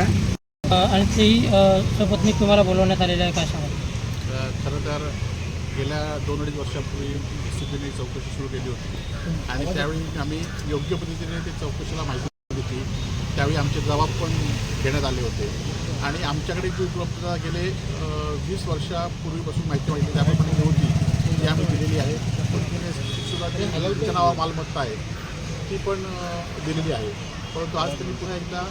आणि अ, सपत्नीक तुम्हाला बोलवण्यात आलेलं आहे सांगा अ, खरं तर गेल्या दोन अडीच वर्षापूर्वी सी बीने चौकशी सुरू केली होती. आणि त्यावेळी आम्ही योग्य पद्धतीने ते चौकशीला माहिती दिली. त्यावेळी आमचे जबाब पण देण्यात आले होते. आणि आमच्याकडे जी उपलब्धता गेले वीस वर्षापूर्वीपासून माहिती माहिती त्याप्रमाणे जी होती ती आम्ही दिलेली आहे. पद्धतीने सुद्धा ती त्यांच्या नावा मालमत्ता आहे. ती पण दिलेली आहे. परंतु आज त्यांनी पुन्हा एकदा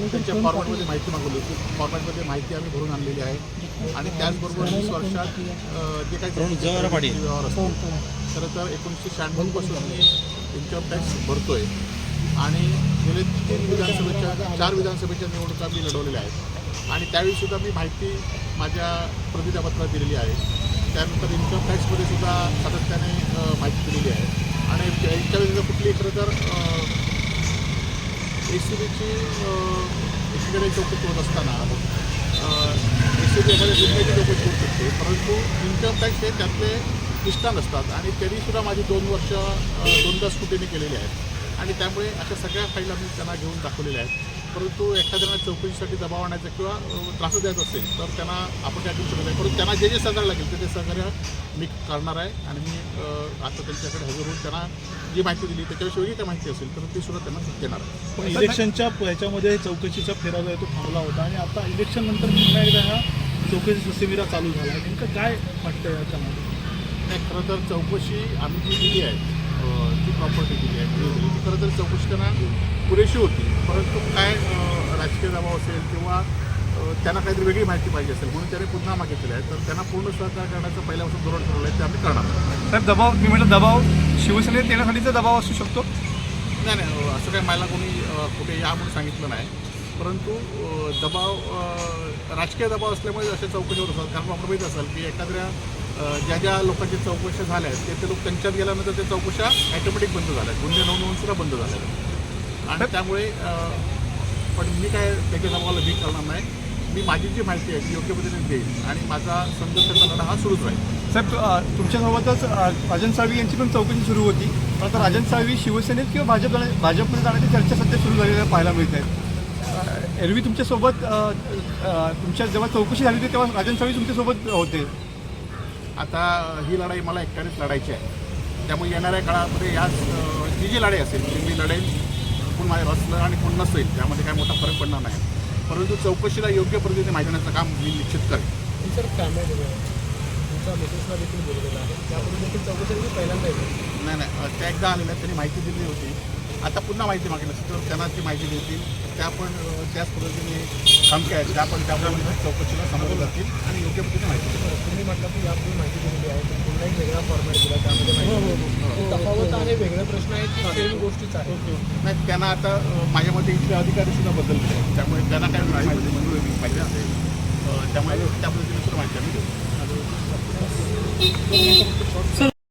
त्यांच्या फॉर्मॅटमध्ये माहिती मागवली होती. फॉर्मॅटमध्ये माहिती आम्ही भरून आणलेली आहे. आणि त्याचबरोबर वीस वर्षात जे काही व्यवहार असतो खरं तर एकोणीसशे शहाण्णवपासून मी इन्कम टॅक्स भरतोय. आणि गेले तीन विधानसभेच्या चार विधानसभेच्या निवडणुका मी लढवलेल्या आहेत. आणि त्यावेळीसुद्धा मी माहिती माझ्या प्रतिज्ञापत्रात दिलेली आहे. त्यानंतर इन्कम टॅक्समध्ये सुद्धा सातत्याने माहिती दिलेली आहे. आणि यांच्या कुठली खरं तर ए सी बीची एकीकडे चौकशी होत असताना ए सी बी एखाद्या गुन्ह्याची चौकशी होऊ शकते. परंतु इन्कम टॅक्स हे त्यातले निष्ठा नसतात. आणि तरीसुद्धा माझी दोन वर्ष दोनदा स्कुटीने केलेली आहेत. आणि त्यामुळे अशा सगळ्या फाईल आम्ही त्यांना घेऊन दाखवलेल्या आहेत. परंतु एखाद्याला चौकशीसाठी दबाव आणायचा किंवा त्रास द्यायचा असेल तर त्यांना आपण काय करू शकत नाही. परंतु त्यांना जे जे सहकार्य लागेल ते ते सहकार्य मी करणार आहे आणि मी आता त्यांच्याकडे हजर होऊन त्यांना जी माहिती दिली त्याच्याविषयी वेगळी काय माहिती असेल तर ती सुद्धा त्यांना देणार आहे. पण इलेक्शनच्या ह्याच्यामध्ये चौकशीचा फेरा जो आहे तो थांबला होता आणि आता इलेक्शन नंतर पुन्हा एकदा हा चौकशी ससेमिरा चालू झाला. आहे नेमकं काय वाटतं याच्यामध्ये? नाही खरं तर चौकशी आम्ही जी दिली आहे जी प्रॉपर्टी दिली आहे ती खरं तर चौकशी त्यांना पुरेशी होती परंतु काय राजकीय दबाव असेल किंवा त्यांना काहीतरी वेगळी माहिती पाहिजे असेल म्हणून त्याने पुन्हा मागितलेलं आहे तर त्यांना पूर्ण सहकार्य करण्याचं पहिल्यापासून धोरण ठरवलं आहे ते आम्ही करणार. साहेब दबाव मी म्हटलं दबाव शिवसेनेत येण्यासाठीचा दबाव असू शकतो नाही नाही असं काही मला कोणी कुठे या म्हणून सांगितलं नाही परंतु दबाव राजकीय दबाव असल्यामुळे अशा चौकशी होत असतात कारण आपण माहीत असाल की एखाद्या ज्या ज्या लोकांच्या चौकशा झाल्या आहेत ते ते लोक त्यांच्यात गेल्यानंतर त्या चौकशा ॲटोमॅटिक बंद झाल्या आहेत. गुन्हे नोंदवून सुद्धा बंद झाल्या आहेत. आणि त्यामुळे पण मी काय त्याच्या दबावाला भीक करणार नाही. मी माझी जी माहिती आहे ती योग्य पद्धतीने देईन. आणि माझा संघर्षाचा लढा हा सुरूच राहील. साहेब तुमच्यासोबतच राजन साळवी यांची पण चौकशी सुरू होती. पण आता राजन साळवी शिवसेनेत किंवा भाजप भाजपमध्ये जाण्याची चर्चा सध्या सुरू झालेल्या पाहायला मिळत आहे. एरवी तुमच्यासोबत तुमच्या जेव्हा चौकशी झाली होती तेव्हा राजन साळवी तुमच्यासोबत होते. आता ही लढाई मला एकट्यानेच लढायची आहे. त्यामुळे येणाऱ्या काळामध्ये याच जी जी लढाई असेल ती मी लढेल कोण माझ्या असलं आणि कोण नसेल त्यामध्ये काय मोठा फरक पडणार नाही. परंतु चौकशीला योग्य पद्धतीने माहिती देण्याचं काम मी निश्चित करेन. सर कॅमेरे देखील बोललेलं आहे. त्यापूर्वी देखील चौकशी पहिल्यांदा येते नाही नाही. त्या एकदा आलेल्या त्यांनी माहिती दिली होती. आता पुन्हा माहिती मागितली तर त्यांना ती माहिती देतील. त्या पण त्याच पद्धतीने खमक्या आहेत. त्या पण त्याप्रमाणे चौकशीला समोर जातील आणि योग्य पद्धतीने माहिती देतील. तुम्ही म्हटलं की यापूर्वी माहिती दिलेली आहे पुन्हा एक वेगळा फॉर्मॅट दिला त्यामध्ये आहे वेगळे प्रश्न आहेत की सेम गोष्टीच आहे नाही त्यांना आता माझ्या मते इथले अधिकारी सुद्धा बदलले आहेत. त्यामुळे त्यांना काय माहिती. पाहिजे असेल त्यामुळे त्या पद्धतीने सुद्धा माहिती आम्ही देऊ